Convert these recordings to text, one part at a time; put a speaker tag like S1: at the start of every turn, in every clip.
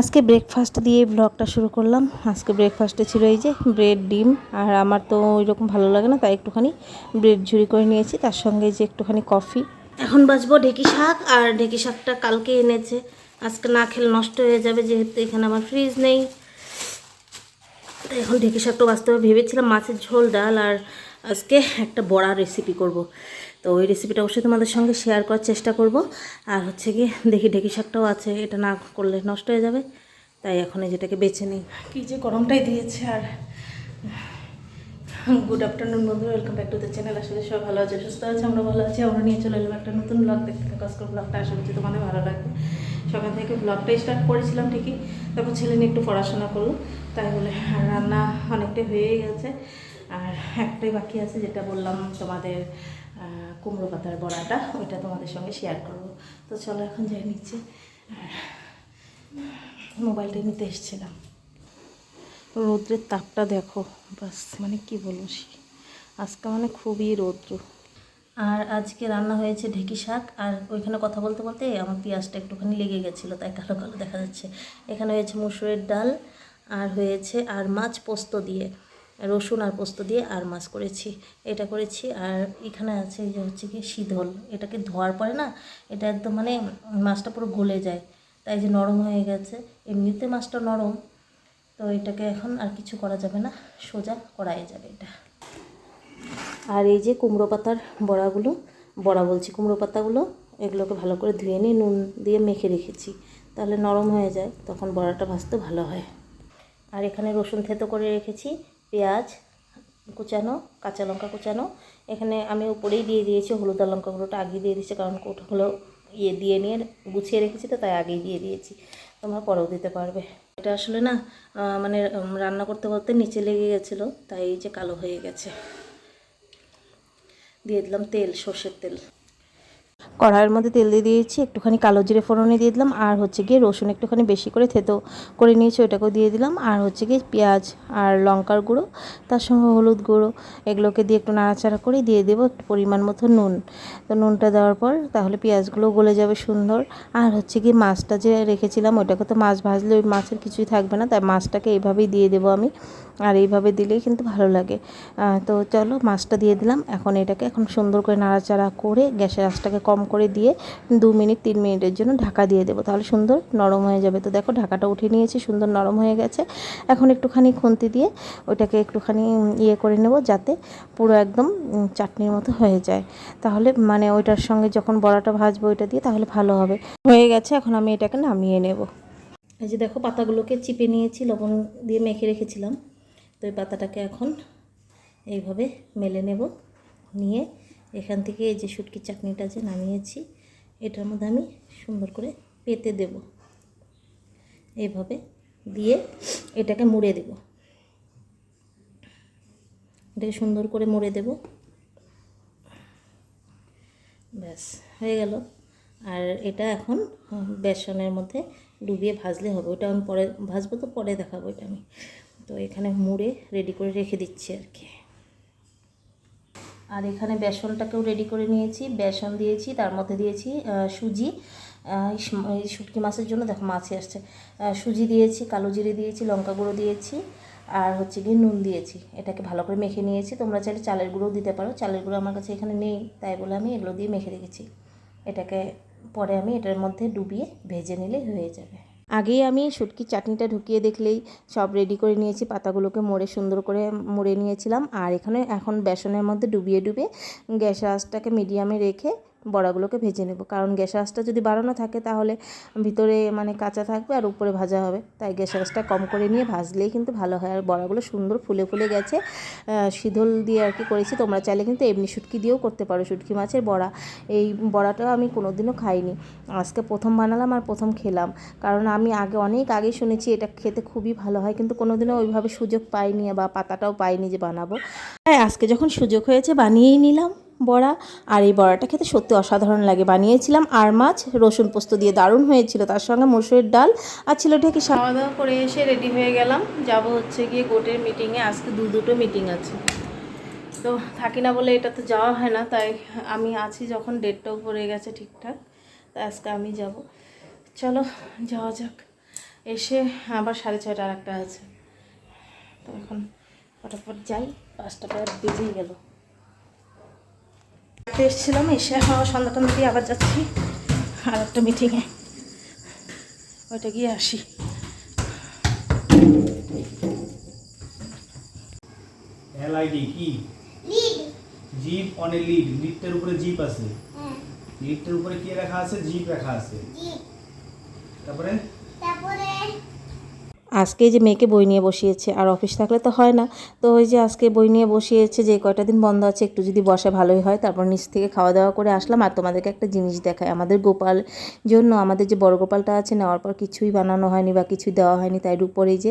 S1: আজকে ব্রেকফাস্ট দিয়ে ব্লগটা শুরু করলাম। আজকে ব্রেকফাস্টে ছিল এই যে ব্রেড ডিম, আর আমার তো ওই রকম ভালো লাগে না, তাই একটুখানি ব্রেড ঝুরি করে নিয়েছি। তার সঙ্গে যে একটুখানি কফি এখন বাজবো ঢেকি শাক, আর ঢেকি শাকটা কালকে এনেছে। আজকে না খেলে নষ্ট হয়ে যাবে, যেহেতু এখানে আমার ফ্রিজ নেই। এখন ঢেকি শাকটা বাঁচতে হবে। ভেবেছিলাম মাছের ঝোল, ডাল, আর আজকে একটা বড়া রেসিপি করব। তো ওই রেসিপিটা অবশ্যই তোমাদের সঙ্গে শেয়ার করার চেষ্টা করব। আর হচ্ছে কি দেখি ঢেকি শাকটাও আছে, এটা না করলে নষ্ট হয়ে যাবে। তাই এখন যেটাকে বেছে নিই। কী যে গরমটাই দিয়েছে আর গুড আফটারনুন বন্ধু welcome back to the channel আসলে সবাই ভালো আছে, সুস্থ আছে, আমরা ভালো আছি। আমরা নিয়ে চলে এলাম একটা নতুন ব্লগ দেখতে। থাকো ব্লগটা আশা করছি তোমাদের ভালো লাগবে। সকাল থেকে ব্লগটা স্টার্ট করেছিলাম ঠিকই। তারপর ছেলে নিয়ে একটু পড়াশোনা করল। তাই বলে রান্না অনেকটাই হয়ে গেছে। আর একটাই বাকি আছে, যেটা বললাম তোমাদের কুমড়ো পাতার বড়াটা, ওইটা তোমাদের সঙ্গে শেয়ার করব। তো চলো এখন যাই নিচ্ছে মোবাইলটা নিতে এসেছিলাম। রৌদ্রের তাপটা দেখো, বাস মানে কি বলব আজকে মানে খুবই রৌদ্র। আর আজকে রান্না হয়েছে ঢেকি শাক, আর ওইখানে কথা বলতে বলতে আমার পেঁয়াজটা একটুখানি লেগে গেছিল, তাই কালো কালো দেখা যাচ্ছে। এখানে হয়েছে মুসুরের ডাল, আর হয়েছে আর মাছ পোস্ত দিয়ে। রসুন আর পোস্ত দিয়ে আর মাছ করেছি, এটা করেছি। আর এখানে আছে যে হচ্ছে কি শীতল, এটাকে ধোয়ার পরে না, এটা একদম মানে মাছটা পুরো গলে যায়, তাই যে নরম হয়ে গেছে। এমনিতে মাছটা নরম, তো এটাকে এখন আর কিছু করা যাবে না, সোজা করাই যাবে এটা। আর এই যে কুমড়ো পাতার বড়াগুলো, বড়া বলছি কুমড়ো পাতাগুলো, এগুলোকে ভালো করে ধুয়ে নিয়ে নুন দিয়ে মেখে রেখেছি, তাহলে নরম হয়ে যায়, তখন বড়াটা ভাজতে ভালো হয়। আর এখানে রসুন থেতো করে রেখেছি পেঁয়াজ কুচানো, কাঁচা লঙ্কা কুচানো। এখানে আমি উপরেই দিয়ে দিয়েছি হলুদ আর লঙ্কা গুঁড়োটা আগে দিয়ে দিয়েছি, কারণ কোটগুলো ইয়ে দিয়ে নিয়ে গুছিয়ে রেখেছি তো, তাই আগেই দিয়ে দিয়েছি। তোমরা পরেও দিতে পারবে। এটা আসলে না মানে রান্না করতে করতে নিচে লেগে গেছিল, তাই যে কালো হয়ে গেছে। দিয়ে দিলাম তেল, সর্ষের তেল। কড়াইয়ের মধ্যে তেল দিয়ে দিয়েছি, একটুখানি কালো জিরে ফোড়নে দিয়ে দিলাম, আর হচ্ছে গিয়ে রসুন একটুখানি বেশি করে থেতো করে নিয়েছি ওটাকেও দিয়ে দিলাম, আর হচ্ছে গিয়ে পেঁয়াজ আর লঙ্কার গুঁড়ো, তার সঙ্গে হলুদ গুঁড়ো, এগুলোকে দিয়ে একটু নাড়াচাড়া করে দিয়ে দেবো একটু পরিমাণ মতো নুন। তো নুনটা দেওয়ার পর তাহলে পেঁয়াজগুলো গলে যাবে সুন্দর, আর হচ্ছে গিয়ে মাছটা যে রেখেছিলাম ওটাকে তো মাছ ভাজলে ওই মাছের কিছুই থাকবে না, তাই মাছটাকে এইভাবেই দিয়ে দেবো আমি। আর এইভাবে দিলেই কিন্তু ভালো লাগে। তো চলো মাছটা দিয়ে দিলাম। এখন এটাকে এখন সুন্দর করে নাড়াচাড়া করে গ্যাসের আঁচটাকে কম করে দিয়ে দু মিনিট, তিন মিনিটের জন্য ঢাকা দিয়ে দেবো। তাহলে সুন্দর নরম হয়ে যাবে। তো দেখো ঢাকাটা উঠিয়ে নিয়েছি, সুন্দর নরম হয়ে গেছে। এখন একটুখানি খুন্তি দিয়ে ওটাকে একটুখানি ইয়ে করে নেব যাতে পুরো একদম চাটনির মতো হয়ে যায়। তাহলে মানে ওইটার সঙ্গে যখন বড়াটা ভাজবো ওইটা দিয়ে তাহলে ভালো হবে। হয়ে গেছে, এখন আমি এটাকে নামিয়ে নেব। এই যে দেখো পাতাগুলোকে চিপে নিয়েছি, লবণ দিয়ে মেখে রেখেছিলাম। তো এই পাতাটাকে এখন এইভাবে মেলে নেব। নিয়ে এখান থেকে এই যে শুটকির চাটনিটা যে নামিয়েছি, এটার মধ্যে আমি সুন্দর করে পেতে দেব। এইভাবে দিয়ে এটাকে মুড়ে দেব। এটাকে সুন্দর করে মুড়ে দেব। ব্যাস, হয়ে গেল। আর এটা এখন বেসনের মধ্যে ডুবিয়ে ভাজলে হবে। ওটা আমি পরে ভাজবো তো পরে দেখাবো এটা আমি। তো এখানে মুড়ে রেডি করে রেখে দিচ্ছি আর কি। আর এখানে বেসনটাকেও রেডি করে নিয়েছি। বেসন দিয়েছি, তার মধ্যে দিয়েছি সুজি। শুটকি মাছের জন্য দেখো মাছই আসছে সুজি দিয়েছি, কালো জিরে দিয়েছি, লঙ্কা গুঁড়ো দিয়েছি, আর হচ্ছে গিয়ে নুন দিয়েছি। এটাকে ভালো করে মেখে নিয়েছি। তোমরা চাইলে চালের গুঁড়োও দিতে পারো। চালের গুঁড়ো আমার কাছে এখানে নেই, তাই বলে আমি এগুলো দিয়ে মেখে রেখেছি। এটাকে পরে আমি এটার মধ্যে ডুবিয়ে ভেজে নিলেই হয়ে যাবে। আগেই আমি শুটকির চাটনিটা ঢুকিয়ে দেখলেই সব রেডি করে নিয়েছি, পাতাগুলোকে মোড়ে সুন্দর করে মুড়ে নিয়েছিলাম। আর এখানে এখন বেসনের মধ্যে ডুবিয়ে ডুবিয়ে গ্যাসের আঁচটাকে মিডিয়ামে রেখে বড়াগুলোকে ভেজে নেব। কারণ গ্যাসের আঁচটা যদি বাড়ানো থাকে তাহলে ভিতরে মানে কাঁচা থাকবে আর উপরে ভাজা হবে। তাই গ্যাসের আঁচটা কম করে নিয়ে ভাজলেই কিন্তু ভালো হয়। আর বড়াগুলো সুন্দর ফুলে ফুলে গেছে। শীতল দিয়ে আর কি করেছি। তোমরা চাইলে কিন্তু এমনি শুটকি দিয়েও করতে পারো। শুটকি মাছের বড়া। এই বড়াটা আমি কোনোদিনও খাইনি। আজকে প্রথম বানালাম আর প্রথম খেলাম। কারণ আমি আগে অনেক আগে শুনেছি এটা খেতে খুবই ভালো হয়। কিন্তু কোনোদিনও ওইভাবে সুযোগ পাইনি বা পাতাটাও পাইনি যে বানাবো। হ্যাঁ আজকে যখন সুযোগ হয়েছে বানিয়েই নিলাম। বড়া। আর এই বড়াটা খেতে সত্যি অসাধারণ লাগে। বানিয়েছিলাম আর মাছ, রসুন পোস্ত দিয়ে দারুণ হয়েছিল। তার সঙ্গে মসুরের ডাল আর ছিল ঢেকে খাওয়া দাওয়া করে এসে রেডি হয়ে গেলাম। যাব হচ্ছে গিয়ে গোটের মিটিংয়ে আজকে দু দুটো মিটিং আছে। তো থাকি না বলে এটা তো যাওয়া হয় না, তাই আমি আছি যখন ডেটটাও পড়ে গেছে ঠিকঠাক। তাই আজকে আমি যাব। চলো, যাওয়া যাক। এসে আবার সাড়ে ছয়টা আর একটা আছে। তো এখন ফটাফট যাই। পাঁচটা প্রায় বেজেই গেল। এসেছিলাম এসে সন্ধ্যা টন্ধা দিয়ে আবার যাচ্ছি। আর একটা মিটিংয়ে ওইটা গিয়ে আসি।
S2: এলআইডি কি? জিপ অন এ লিড লিডটার উপরে জিপ আছে। লিডটার উপরে কি রাখা আছে? জিপ রাখা আছে। তারপরে?
S1: আজকে যে মেয়েকে বই নিয়ে বসিয়েছে, আর অফিস থাকলে তো হয় না। তো ওই যে আজকে বই নিয়ে বসিয়েছে, যে কয়টা দিন বন্ধ আছে, একটু যদি বসে ভালোই হয়, তারপর নিচ থেকে খাওয়া দাওয়া করে আসলাম। আর তোমাদেরকে একটা জিনিস দেখায় আমাদের গোপাল জন্য আমাদের যে বড় গোপালটা আছে নেওয়ার পর কিছুই বানানো হয়নি বা কিছুই দেওয়া হয়নি। তাই উপরে যে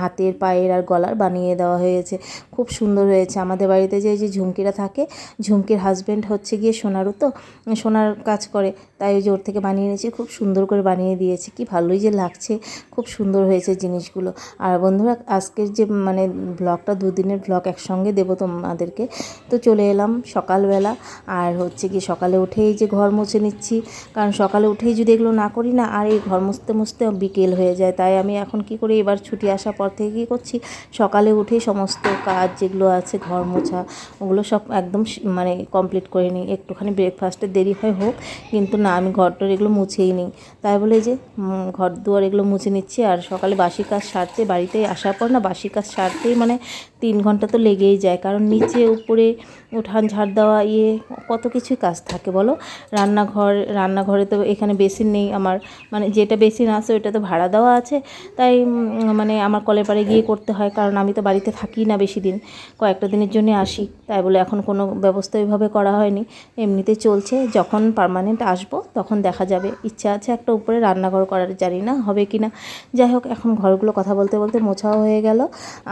S1: হাতের, পায়ের আর গলার বানিয়ে দেওয়া হয়েছে। খুব সুন্দর হয়েছে। আমাদের বাড়িতে যে যে ঝুমকিরা থাকে, ঝুমকির হাজব্যান্ড হচ্ছে গিয়ে সোনারও তো, সোনার কাজ করে। তাই ওই যে ওর থেকে বানিয়ে নিয়েছি, খুব সুন্দর করে বানিয়ে দিয়েছে। কি ভালোই যে লাগছে, খুব সুন্দর হয়েছে জিনিসগুলো। আর বন্ধুরা, আজকের যে মানে ব্লগটা দুদিনের ব্লগ একসঙ্গে দেবো তোমাদেরকে। তো চলে এলাম সকালবেলা। আর হচ্ছে কি, সকালে উঠেই যে ঘর মুছে নিচ্ছি। কারণ সকালে উঠেই যদি এগুলো না করি না, আর এই ঘর মুছতে মুছতে বিকেল হয়ে যায়। তাই আমি এখন কি করি, এবার ছুটি আসার পর থেকে কী করছি, সকালে উঠেই সমস্ত কাজ যেগুলো আছে, ঘর মোছা, ওগুলো সব একদম মানে কমপ্লিট করে নিই। একটুখানি ব্রেকফাস্টের দেরি হয় হোক, কিন্তু না, আমি ঘরটর এগুলো মুছেই নিই। তাই বলে যে ঘর দুয়ার এগুলো মুছে নিচ্ছি। আর সকালে বাসি কাজ সারতে, বাড়িতে আসার পর না বাসি কাজ সারতেই মানে তিন ঘণ্টা তো লেগেই যায়। কারণ নিচে উপরে উঠান ঝাড় দেওয়া ইয়ে কত কিছুই কাজ থাকে বলো। রান্নাঘর, রান্নাঘরে তো এখানে বেসিন নেই আমার। মানে যেটা বেসিন আছে ওইটা তো ভাড়া দেওয়া আছে। তাই মানে আমার কলের পাড়ে গিয়ে করতে হয়। কারণ আমি তো বাড়িতে থাকি না বেশি দিন। কয়েকটা দিনের জন্য আসি। তাই বলে এখন কোনো ব্যবস্থা ওইভাবে করা হয়নি। এমনিতে চলছে। যখন পার্মানেন্ট আসব, তখন দেখা যাবে। ইচ্ছা আছে একটা উপরে রান্নাঘর করার, জানি না হবে কি না যাই হোক, এখন ঘরগুলো কথা বলতে বলতে মোছাও হয়ে গেল।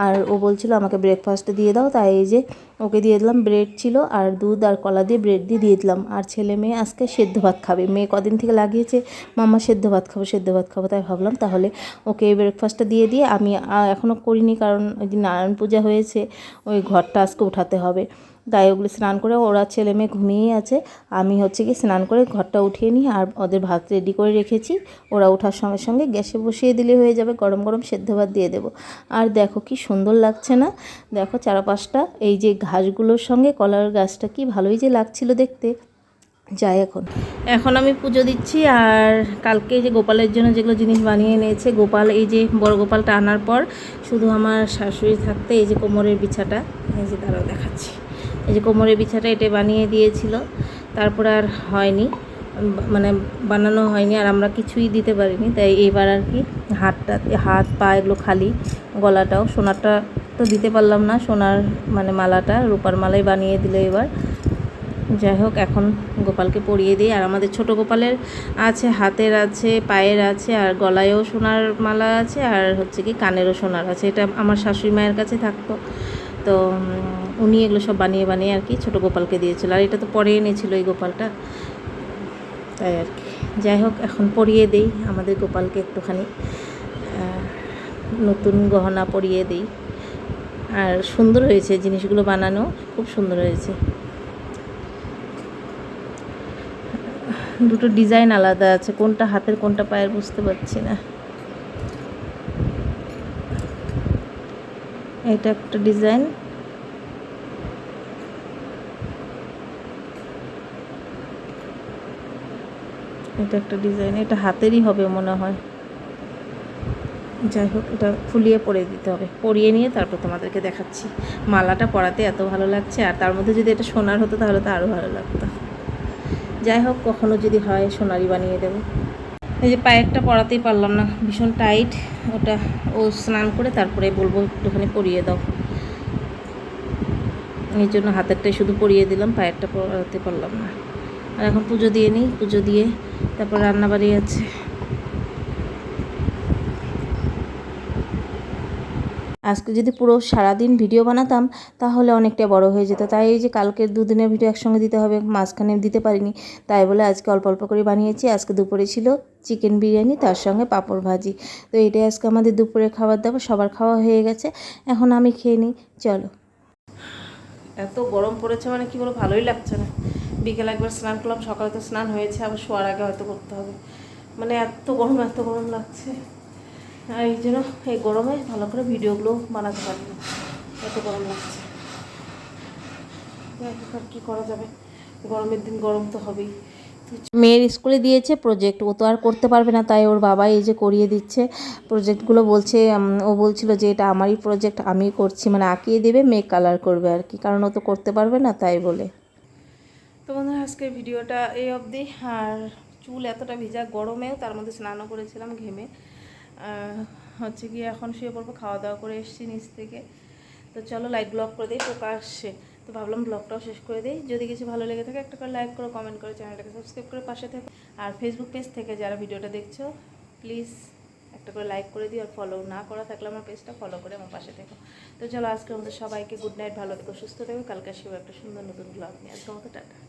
S1: আর ও বলছিল, আমাকে ব্রেকফাস্ট দিয়ে দাও। তাই এই যে ওকে দিয়ে দিলাম ব্রেড ছিল আর দুধ আর কলা দিয়ে ব্রেড দিয়ে দিয়ে দিলাম। আর ছেলে মেয়ে আজকে সেদ্ধ ভাত খাবে। মেয়ে কদিন থেকে লাগিয়েছে মামা সেদ্ধ ভাত খাব, সেদ্ধ ভাত খাব, তাই ভাবলাম তাহলে ওকে ব্রেকফাস্টটা দিয়ে দিয়ে আমি এখনও করিনি, কারণ ওই দিন নারায়ণ পূজা হয়েছে, ওই ঘরটা আজকে উঠাতে হবে। তাই ওগুলো স্নান করে ওরা ছেলে মেয়ে ঘুমিয়েই আছে। আমি হচ্ছে কি স্নান করে ঘরটা উঠিয়ে নিই আর ওদের ভাত রেডি করে রেখেছি। ওরা ওঠার সঙ্গে সঙ্গে গ্যাসে বসিয়ে দিলে হয়ে যাবে। গরম গরম সেদ্ধ ভাত দিয়ে দেবো। আর দেখো কি সুন্দর লাগছে না? দেখো চারপাশটা, এই যে ঘাসগুলোর সঙ্গে কলার গাছটা কি ভালোই যে লাগছিল দেখতে। যাই এখন। এখন আমি পুজো দিচ্ছি আর কালকে যে গোপালের জন্য যেগুলো জিনিস বানিয়ে এনেছে, গোপাল এই যে বড় গোপালটা আনার পর শুধু আমার শাশুড়ি থাকতে এই যে কোমরের বিছাটা, এই যে তারাও দেখাচ্ছি। এই যে কোমরের বিছাটা এটা বানিয়ে দিয়েছিল, তারপরে আর হয়নি মানে বানানো হয়নি আর আমরা কিছুই দিতে পারিনি, তাই এবার আর কি হাতটা, হাত, পা এগুলো খালি, গলাটাও, সোনারটা তো দিতে পারলাম না, সোনার মানে মালাটা, রূপার মালাই বানিয়ে দিলে এবার। যাই হোক, এখন গোপালকে পরিয়ে দিই। আর আমাদের ছোট গোপালের আছে, হাতের আছে, পায়ের আছে, আর গলায়ও সোনার মালা আছে, আর হচ্ছে কি কানেরও সোনার আছে। এটা আমার শাশুড়ি মায়ের কাছে থাকতো। তো উনি এগুলো সব বানিয়ে বানিয়ে আর কি ছোট গোপালকে দিয়েছিল। আর এটা তো পরে এনেছিল এই গোপালটা। তাই আর কি। যাই হোক, এখন পরিয়ে দেই আমাদের গোপালকে একটুখানি। নতুন গহনা পরিয়ে দেই। আর সুন্দর হয়েছে জিনিসগুলো বানানো। খুব সুন্দর হয়েছে। দুটো ডিজাইন আলাদা আছে, কোনটা হাতের, কোনটা পায়ের বুঝতে পারছি না। এটা একটা ডিজাইন। এটা একটা ডিজাইন, এটা হাতেরই হবে মনে হয়। যাই হোক, এটা ফুলিয়ে পরে দিতে হবে। পরিয়ে নিয়ে তারপর তোমাদেরকে দেখাচ্ছি। মালাটা পরাতে এত ভালো লাগছে, আর তার মধ্যে যদি এটা সোনার হতো তাহলে তো আরও ভালো লাগতো। যাই হোক, কখনো যদি হয় সোনারি বানিয়ে দেবো। এই যে পায়েরটা পরাতেই পারলাম না, ভীষণ টাইট। ওটা ও স্নান করে তারপরে বলব একটুখানি পরিয়ে দাও। এই জন্য হাতেরটাই শুধু পরিয়ে দিলাম, পায়েরটা পরাতে পারলাম না। আর এখন পুজো দিয়ে নিই, পুজো দিয়ে তারপর রান্নাবাড়ি আছে। আজকে যদি পুরো সারাদিন ভিডিও বানাতাম, তাহলে অনেকটা বড় হয়ে যেত। তাই এই যে কালকের দুদিনের ভিডিও একসঙ্গে দিতে হবে, মাঝখানে দিতে পারিনি। তাই বলে আজকে অল্প অল্প করে বানিয়েছি। আজকে দুপুরে ছিল চিকেন বিরিয়ানি, তার সঙ্গে পাঁপড় ভাজি। তো এটাই আজকে আমাদের দুপুরে খাবার দাবার, সবার খাওয়া হয়ে গেছে। এখন আমি খেয়ে নিই, চলো। এত গরম পড়েছে মানে কি বলো, ভালোই লাগছে না। বিকেলে একবার স্নান করলাম, সকালে তো স্নান হয়েছে, আবার শোয়ার আগে হয়তো করতে হবে। মানে এত গরম এত গরম লাগছে। এই জন্য এই গরমে ভালো করে ভিডিওগুলো বানাতে পারি না। এত গরম লাগছে। আর কী করা যাবে? গরমের দিন গরম তো হবেই। মেয়ের স্কুলে দিয়েছে প্রজেক্ট ও তো আর করতে পারবে না তাই ওর বাবা এই যে করিয়ে দিচ্ছে। প্রজেক্টগুলো বলছে ও বলছিল যে এটা আমারই প্রজেক্ট আমি করছি। মানে আঁকিয়ে দেবে মেয়ে কালার করবে আর কি। কারণ ও তো করতে পারবে না তাই বলে। তো বন্ধুরা আজকের ভিডিওটা এই অবধি। আর চুল এতটা ভিজা গরমেও তার মধ্যে স্নানও করেছিলাম ঘেমে। হচ্ছে গিয়ে এখন শুয়ে পড়ব, খাওয়া দাওয়া করে এসেছি নিচ থেকে। তো চলো লাইট ব্লগ করে দিই আসছে তো ভাবলাম ব্লগটাও শেষ করে দিই। যদি কিছু ভালো লেগে থাকে, একটা করে লাইক করো কমেন্ট করো চ্যানেলটাকে সাবস্ক্রাইব করে পাশে থেকো। আর ফেসবুক পেজ থেকে যারা ভিডিওটা দেখছ প্লিজ একটা করে লাইক করে দিও। আর ফলো না করা থাকলে আমার পেজটা ফলো করে আমার পাশে থেকো। তো চলো আজকে আমাদের সবাইকে গুড নাইট ভালো থেকো, সুস্থ থেকো। কালকে আসব একটা সুন্দর নতুন ব্লগ নিয়ে। আমাকে টাটা।